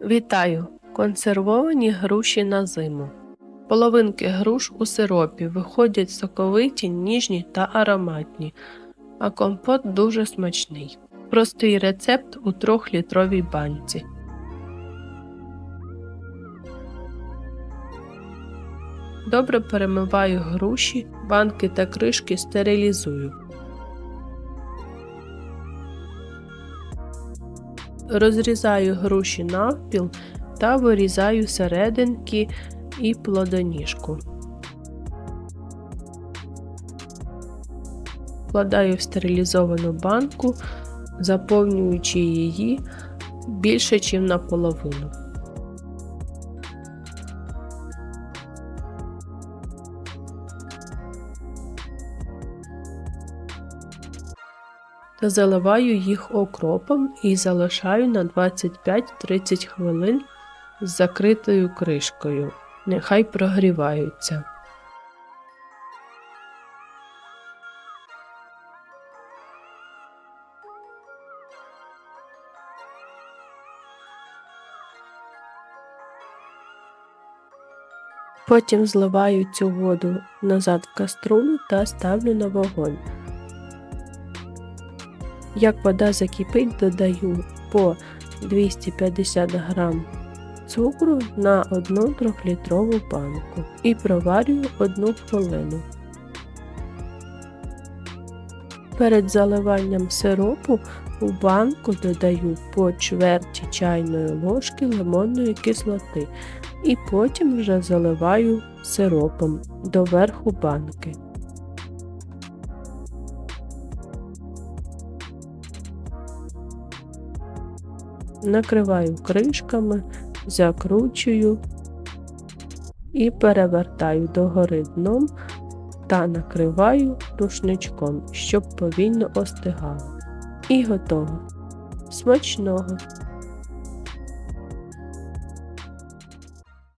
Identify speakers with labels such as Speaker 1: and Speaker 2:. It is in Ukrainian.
Speaker 1: Вітаю! Консервовані груші на зиму. Половинки груш у сиропі виходять соковиті, ніжні та ароматні, а компот дуже смачний. Простий рецепт у 3-літровій банці. Добре перемиваю груші, банки та кришки стерилізую. Розрізаю груші навпіл та вирізаю серединки і плодоніжку. Вкладаю в стерилізовану банку, заповнюючи її більше, ніж наполовину. Та заливаю їх окропом і залишаю на 25-30 хвилин з закритою кришкою. Нехай прогріваються. Потім зливаю цю воду назад в каструлю та ставлю на вогонь. Як вода закипить, додаю по 250 г цукру на 1 3-літрову банку і проварюю 1 хвилину. Перед заливанням сиропу у банку додаю по чверті чайної ложки лимонної кислоти і потім вже заливаю сиропом до верху банки. Накриваю кришками, закручую і перевертаю догори дном та накриваю рушничком, щоб повільно остигало. І готово. Смачного!